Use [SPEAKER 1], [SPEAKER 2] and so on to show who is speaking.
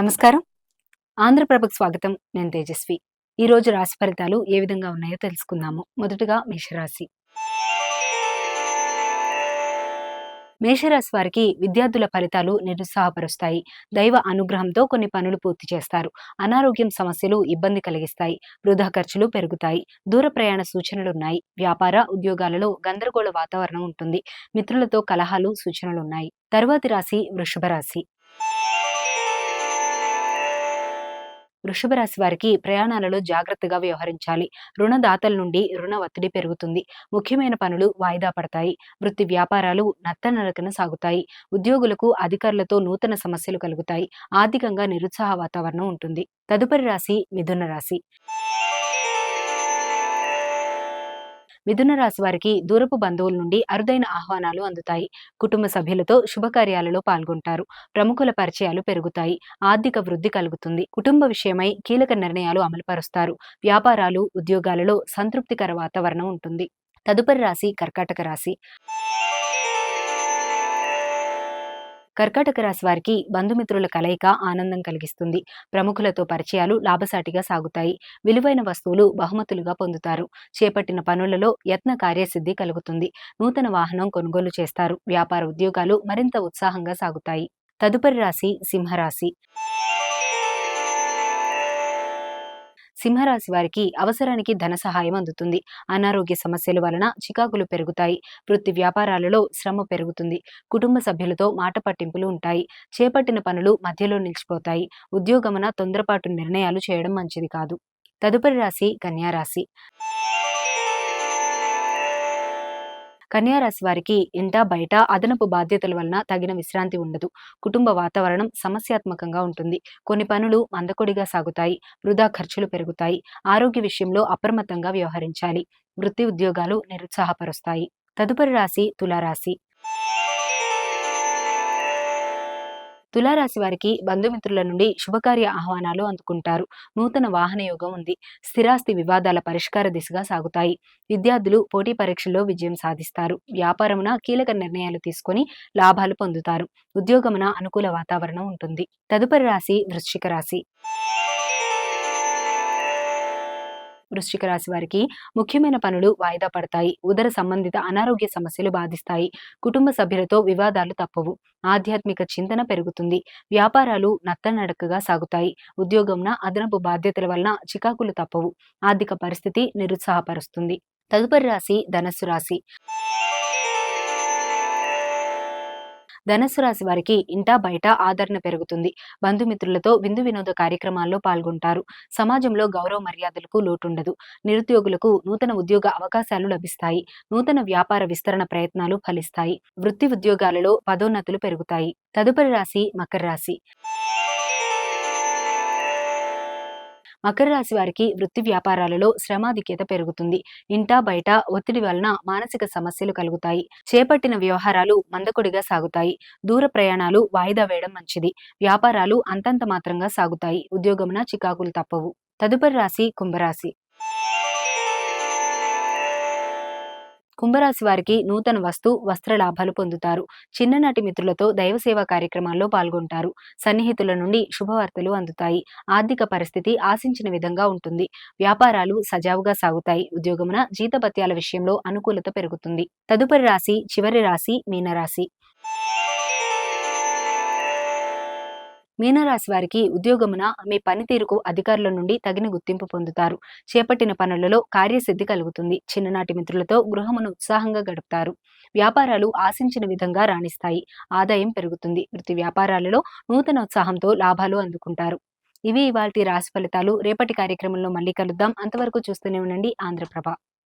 [SPEAKER 1] నమస్కారం. ఆంధ్రప్రభకు స్వాగతం. నేను తేజస్వి. ఈ రోజు రాశి ఫలితాలు ఏ విధంగా ఉన్నాయో తెలుసుకుందాము. మొదటగా మేషరాశి. మేషరాశి వారికి విద్యార్థుల ఫలితాలు నిరుత్సాహపరుస్తాయి. దైవ అనుగ్రహంతో కొన్ని పనులు పూర్తి చేస్తారు. అనారోగ్యం సమస్యలు ఇబ్బంది కలిగిస్తాయి. వృధా ఖర్చులు పెరుగుతాయి. దూర ప్రయాణ సూచనలున్నాయి. వ్యాపార ఉద్యోగాలలో గందరగోళ వాతావరణం ఉంటుంది. మిత్రులతో కలహాలు సూచనలున్నాయి. తరువాతి రాశి వృషభ రాశి. వృషభ రాశి వారికి ప్రయాణాలలో జాగ్రత్తగా వ్యవహరించాలి. రుణదాతల నుండి రుణ ఒత్తిడి పెరుగుతుంది. ముఖ్యమైన పనులు వాయిదా పడతాయి. వృత్తి వ్యాపారాలు నత్తనరకన సాగుతాయి. ఉద్యోగులకు అధికారులతో నూతన సమస్యలు కలుగుతాయి. ఆర్థికంగా నిరుత్సాహ వాతావరణం ఉంటుంది. తదుపరి రాశి మిథున రాశి. మిథున రాశి వారికి దూరపు బంధువుల నుండి అరుదైన ఆహ్వానాలు అందుతాయి. కుటుంబ సభ్యులతో శుభకార్యాలలో పాల్గొంటారు. ప్రముఖుల పరిచయాలు పెరుగుతాయి. ఆర్థిక వృద్ధి కలుగుతుంది. కుటుంబ విషయమై కీలక నిర్ణయాలు అమలుపరుస్తారు. వ్యాపారాలు ఉద్యోగాలలో సంతృప్తికర వాతావరణం ఉంటుంది. తదుపరి రాశి కర్కాటక రాశి. కర్కాటక రాశి వారికి బంధుమిత్రుల కలయిక ఆనందం కలిగిస్తుంది. ప్రముఖులతో పరిచయాలు లాభసాటిగా సాగుతాయి. విలువైన వస్తువులు బహుమతులుగా పొందుతారు. చేపట్టిన పనులలో యత్న కార్యసిద్ధి కలుగుతుంది. నూతన వాహనం కొనుగోలు చేస్తారు. వ్యాపార ఉద్యోగాలు మరింత ఉత్సాహంగా సాగుతాయి. తదుపరి రాశి సింహరాశి. సింహరాశి వారికి అవసరానికి ధన సహాయం అందుతుంది. అనారోగ్య సమస్యల వలన చికాకులు పెరుగుతాయి. వృత్తి వ్యాపారాలలో శ్రమ పెరుగుతుంది. కుటుంబ సభ్యులతో మాట పట్టింపులు ఉంటాయి. చేపట్టిన పనులు మధ్యలో నిలిచిపోతాయి. ఉద్యోగమున తొందరపాటు నిర్ణయాలు చేయడం మంచిది కాదు. తదుపరి రాశి కన్యారాశి కన్యారాశి వారికి ఇంట బయట అదనపు బాధ్యతల వలన తగిన విశ్రాంతి ఉండదు. కుటుంబ వాతావరణం సమస్యాత్మకంగా ఉంటుంది. కొన్ని పనులు మందకొడిగా సాగుతాయి. వృధా ఖర్చులు పెరుగుతాయి. ఆరోగ్య విషయంలో అప్రమత్తంగా వ్యవహరించాలి. వృత్తి ఉద్యోగాలు నిరుత్సాహపరుస్తాయి. తదుపరి రాశి తులారాశి. తులారాశి వారికి బంధుమిత్రుల నుండి శుభకార్య ఆహ్వానాలు అందుకుంటారు. నూతన వాహన యోగం ఉంది. స్థిరాస్తి వివాదాల పరిష్కార దిశగా సాగుతాయి. విద్యార్థులు పోటీ పరీక్షల్లో విజయం సాధిస్తారు. వ్యాపారమున కీలక నిర్ణయాలు తీసుకొని లాభాలు పొందుతారు. ఉద్యోగమున అనుకూల వాతావరణం ఉంటుంది. తదుపరి రాశి వృశ్చిక రాశి. వృశ్చిక రాశి వారికి ముఖ్యమైన పనులు వాయిదా పడతాయి. ఉదర సంబంధిత అనారోగ్య సమస్యలు బాధిస్తాయి. కుటుంబ సభ్యులతో వివాదాలు తప్పవు. ఆధ్యాత్మిక చింతన పెరుగుతుంది. వ్యాపారాలు నత్తనడకగా సాగుతాయి. ఉద్యోగంన అదనపు బాధ్యతల వలన చికాకులు తప్పవు. ఆర్థిక పరిస్థితి నిరుత్సాహపరుస్తుంది. తదుపరి రాశి ధనస్సు రాశి. ధనస్సు రాశి వారికి ఇంటా బయట ఆదరణ పెరుగుతుంది. బంధుమిత్రులతో విందు వినోద కార్యక్రమాల్లో పాల్గొంటారు. సమాజంలో గౌరవ మర్యాదలకు లోటుండదు. నిరుద్యోగులకు నూతన ఉద్యోగ అవకాశాలు లభిస్తాయి. నూతన వ్యాపార విస్తరణ ప్రయత్నాలు ఫలిస్తాయి. వృత్తి ఉద్యోగాలలో పదోన్నతులు పెరుగుతాయి. తదుపరి రాశి మకర రాశి. మకర రాశి వారికి వృత్తి వ్యాపారాలలో శ్రమాధిక్యత పెరుగుతుంది. ఇంటా బయట ఒత్తిడి వలన మానసిక సమస్యలు కలుగుతాయి. చేపట్టిన వ్యవహారాలు మందకొడిగా సాగుతాయి. దూర ప్రయాణాలు వాయిదా వేయడం మంచిది. వ్యాపారాలు అంతంత మాత్రంగా సాగుతాయి. ఉద్యోగమున చికాకులు తప్పవు. తదుపరి రాశి కుంభరాశి. కుంభరాశి వారికి నూతన వస్తు వస్త్ర లాభాలు పొందుతారు. చిన్ననాటి మిత్రులతో దైవ సేవా కార్యక్రమాల్లో పాల్గొంటారు. సన్నిహితుల నుండి శుభవార్తలు అందుతాయి. ఆర్థిక పరిస్థితి ఆశించిన విధంగా ఉంటుంది. వ్యాపారాలు సజావుగా సాగుతాయి. ఉద్యోగమున జీతభత్యాల విషయంలో అనుకూలత పెరుగుతుంది. తదుపరి రాశి చివరి రాశి మీనరాశి. మీనరాశి వారికి ఉద్యోగమున మీ పనితీరుకు అధికారుల నుండి తగిన గుర్తింపు పొందుతారు. చేపట్టిన పనులలో కార్యసిద్ధి కలుగుతుంది. చిన్ననాటి మిత్రులతో గృహమును ఉత్సాహంగా గడుపుతారు. వ్యాపారాలు ఆశించిన విధంగా రాణిస్తాయి. ఆదాయం పెరుగుతుంది. వృత్తి వ్యాపారాలలో నూతన ఉత్సాహంతో లాభాలు అందుకుంటారు. ఇవి ఇవాళ రాశి ఫలితాలు. రేపటి కార్యక్రమంలో మళ్ళీ కలుద్దాం. అంతవరకు చూస్తూనే ఉండండి. ఆంధ్రప్రభ